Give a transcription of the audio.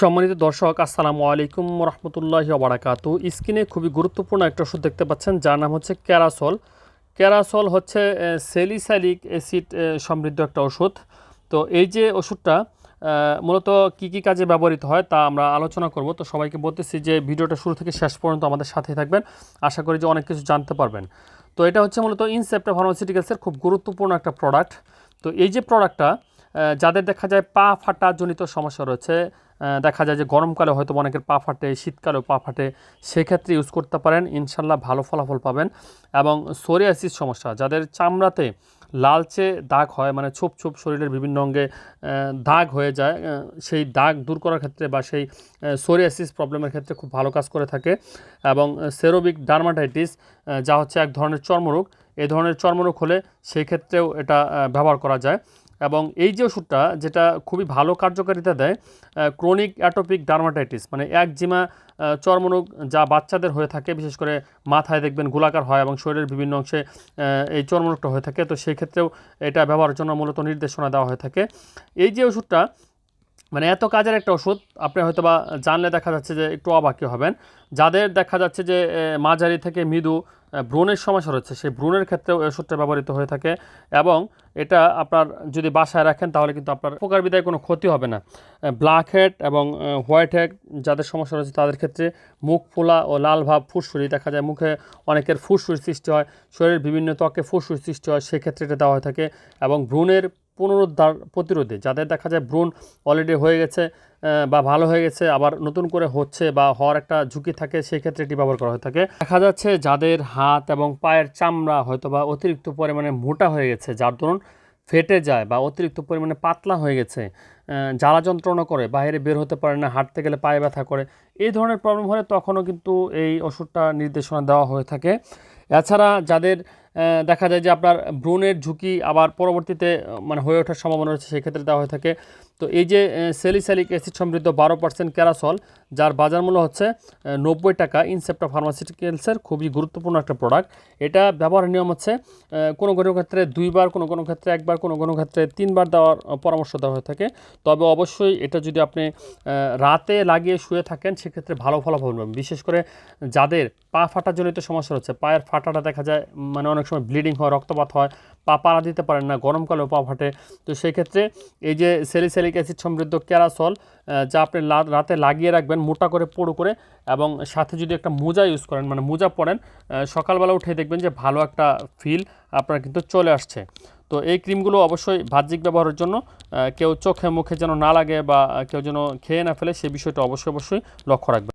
সম্মানিত দর্শক, আসসালামু আলাইকুম রহমতুল্লাহ বারাকাতু স্কিনে খুবই গুরুত্বপূর্ণ একটা ওষুধ দেখতে পাচ্ছেন, যার নাম হচ্ছে ক্যারাসল। ক্যারাসল হচ্ছে সেলিসালিক অ্যাসিড সমৃদ্ধ একটা ওষুধ। তো এই যে ওষুধটা মূলত কি কি কাজে ব্যবহৃত হয় তা আমরা আলোচনা করব। তো সবাইকে বলতেছি যে ভিডিওটা শুরু থেকে শেষ পর্যন্ত আমাদের সাথে থাকবেন। আশা করি যে অনেক কিছু জানতে পারবেন। তো এটা হচ্ছে মূলত ইনসেপ্টা ফার্মাসিউটিক্যালসের খুব গুরুত্বপূর্ণ একটা প্রোডাক্ট। তো এই যে প্রোডাক্টটা যাদের দেখা যায় পা ফাটা জনিত সমস্যা রয়েছে দেখা যায় যে গরমকালে হয়তো অনেকের পা ফাটে, শীতকালেও পা ফাটে, সেক্ষেত্রে ইউজ করতে পারেন, ইনশাল্লাহ ভালো ফলাফল পাবেন। এবং সোরিয়াসিস সমস্যা, যাদের চামড়াতে লালচে দাগ হয় মানে ছোপ ছোপ শরীরের বিভিন্ন অঙ্গে দাগ হয়ে যায় সেই দাগ দূর করার ক্ষেত্রে বা সেই সোরিয়াসিস প্রবলেমের ক্ষেত্রে খুব ভালো কাজ করে থাকে। এবং সেরোবিক ডার্মাটাইটিস যা হচ্ছে এক ধরনের চর্মরোগ এই ধরনের চর্মরোগ হলে সেই ক্ষেত্রেও এটা ব্যবহার করা যায়। এবং এই যে ওষুধটা, যেটা খুবই ভালো কার্যকারিতা দেয় ক্রনিক অ্যাটোপিক ডার্মাটাইটিস মানে একজিমা জিমা চর্মরোগ যা বাচ্চাদের হয়ে থাকে, বিশেষ করে মাথায় দেখবেন গোলাকার হয় এবং শরীরের বিভিন্ন অংশে এই চর্মরোগটা হয়ে থাকে, তো সেই ক্ষেত্রেও এটা ব্যবহারের জন্য মূলত নির্দেশনা দেওয়া হয়ে থাকে। এই যে ওষুধটা মানে এত কাজের একটা ওষুধ, আপনি হয়তো বা জানলে দেখা যাচ্ছে যে একটু অবাকি হবেন। যাদের দেখা যাচ্ছে যে মাঝারি থেকে মৃদু ব্রণের সমস্যা রয়েছে, সেই ব্রণের ক্ষেত্রেও ওষুধটা ব্যবহৃত হয়ে থাকে এবং এটা আপনার যদি বাসায় রাখেন, তাহলে কিন্তু আপনার উপকার বিদায় কোনো ক্ষতি হবে না। ব্ল্যাক হেড এবং হোয়াইট হেড যাদের সমস্যা রয়েছে, তাদের ক্ষেত্রে মুখ ফোলা ও লাল ভাব ফুসফুরি দেখা যায়। মুখে অনেকের ফুসফুরি সৃষ্টি হয়, শরীরের বিভিন্ন ত্বকে ফুসফুরি সৃষ্টি হয়, সেক্ষেত্রে এটা দেওয়া হয়ে থাকে এবং ব্রণের পুনরুদ্ধার প্রতিরোধে, যাদের দেখা যায় ব্রণ অলরেডি হয়ে গেছে বা ভালো হয়ে গেছে, আবার নতুন করে হচ্ছে বা হওয়ার একটা ঝুঁকি থাকে, সেই ক্ষেত্রে এটি ব্যবহার করা হয়ে থাকে। দেখা যাচ্ছে যাদের হাত এবং পায়ের চামড়া হয়তো বা অতিরিক্ত পরিমাণে মোটা হয়ে গেছে, যার দরুন ফেটে যায় বা অতিরিক্ত পরিমাণে পাতলা হয়ে গেছে জ্বালা যন্ত্রণা করে, বাইরে বের হতে পারে না, হাঁটতে গেলে পায়ে ব্যথা করে, এই ধরনের প্রবলেম হলে তখনও কিন্তু এই ওষুধটা নির্দেশনা দেওয়া হয়ে থাকে। এছাড়া যাদের দেখা যায় যে আপনার ব্রণের ঝুঁকি আবার পরবর্তীতে মানে হয়ে ওঠার সম্ভাবনা রয়েছে, সেক্ষেত্রে দেওয়া হয়ে থাকে। তো এই যে সেলিস্যালিক অ্যাসিড সমৃদ্ধ বারো পার্সেন্ট ক্যারাসল, যার বাজার মূল্য হচ্ছে নব্বই টাকা, ইনসেপ্টা ফার্মাসিউটিক্যালসের খুবই গুরুত্বপূর্ণ একটা প্রোডাক্ট। এটা ব্যবহারের নিয়ম হচ্ছে কোনো কোনো ক্ষেত্রে দুইবার, কোনো কোনো ক্ষেত্রে একবার, কোনো কোনো ক্ষেত্রে তিনবার দেওয়ার পরামর্শ দেওয়া হয়ে থাকে। তবে অবশ্যই এটা যদি আপনি রাতে লাগিয়ে শুয়ে থাকেন, সেক্ষেত্রে ভালো ফলাফল বিশেষ করে যাদের পা ফাটাজনিত সমস্যা হচ্ছে পায়ের ফাটাটা দেখা যায় মানে অনেক সময় ব্লিডিং হয়, রক্তপাত হয়, পা পাড়া দিতে পারেন না গরমকালেও পা ফাটে। তো সেই ক্ষেত্রে এই যে সেলিস্যালিক অ্যাসিড সমৃদ্ধ ক্যারাসল যা আপনি রাতে লাগিয়ে রাখবেন, মোটা করে, পোড়ো করে এবং সাথে যদি একটা মোজা ইউজ করেন মানে মোজা পরেন সকালবেলা উঠে দেখবেন যে ভালো একটা ফিল আপনার কিন্তু চলে আসছে। তো এই ক্রিমগুলো অবশ্যই বাহ্যিক ব্যবহারের জন্য কেউ চোখে, মুখে যেন না লাগে বা কেউ যেন খেয়ে না ফেলে সেই বিষয়টা অবশ্যই অবশ্যই লক্ষ্য রাখবেন।